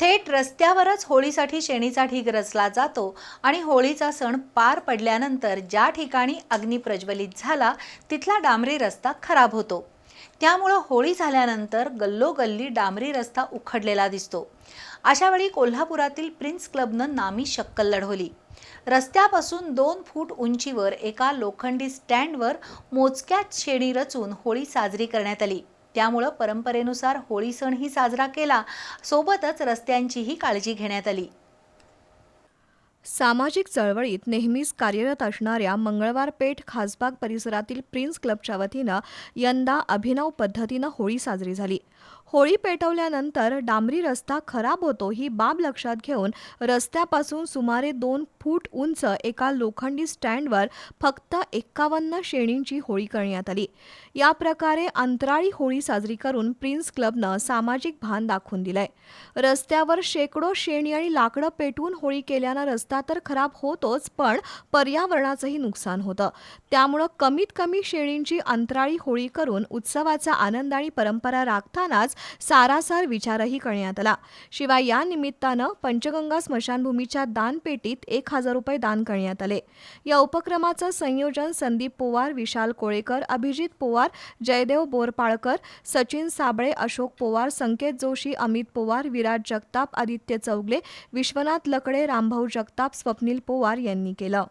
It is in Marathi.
थेट रस्त्यावरच होळीसाठी शेणीचा ढीग रचला जातो आणि होळीचा सण पार पडल्यानंतर ज्या ठिकाणी अग्नी प्रज्वलित झाला तिथला डांबरी रस्ता खराब होतो. त्यामुळं होळी झाल्यानंतर गल्लोगल्ली डांबरी रस्ता उखडलेला दिसतो. अशावेळी कोल्हापुरातील प्रिन्स क्लबनं नामी शक्कल लढवली. रस्त्यापासून दोन फूट उंचीवर एका लोखंडी स्टँडवर मोजक्यात शेणी रचून होळी साजरी करण्यात आली. त्यामुळं परंपरेनुसार होळी सणही साजरा केला. सोबतच रस्त्यांचीही काळजी घेण्यात आली. सामाजिक चळवळीत नेहमीच कार्यरत असणाऱ्या मंगळवार पेठ खासबाग परिसरातील प्रिन्स क्लबच्या वतीनं यंदा अभिनव पद्धतीनं होळी साजरी झाली. होळी पेटवल्यानंतर डांबरी रस्ता खराब होतो ही बाब लक्षात घेऊन रस्त्यापासून सुमारे दोन फूट उंच एका लोखंडी स्टँडवर फक्त एक्कावन्न शेणींची होळी करण्यात आली. या प्रकारे अंतराळी होळी साजरी करून प्रिन्स क्लबनं सामाजिक भान दाखवून दिलंय. रस्त्यावर शेकडो शेणी आणि लाकडं पेटवून होळी केल्यानं रस्ता तर खराब होतोच पण पर्यावरणाचंही नुकसान होतं. त्यामुळं कमीत कमी शेणींची अंतराळी होळी करून उत्सवाचा आनंद आणि परंपरा राखतानाच सारासार विचारही करण्यात आला. शिवाय या निमित्तानं पंचगंगा स्मशानभूमीच्या दानपेटीत एक हजार रुपये दान करण्यात आले. या उपक्रमाचं संयोजन संदीप पोवार विशाल कोळेकर अभिजित पोवार जयदेव बोरपाळकर सचिन साबळे अशोक पोवार संकेत जोशी अमित पोवार विराज जगताप आदित्य चौगले विश्वनाथ लकडे रामभाऊ जगताप स्वप्नील पोवार यांनी केलं.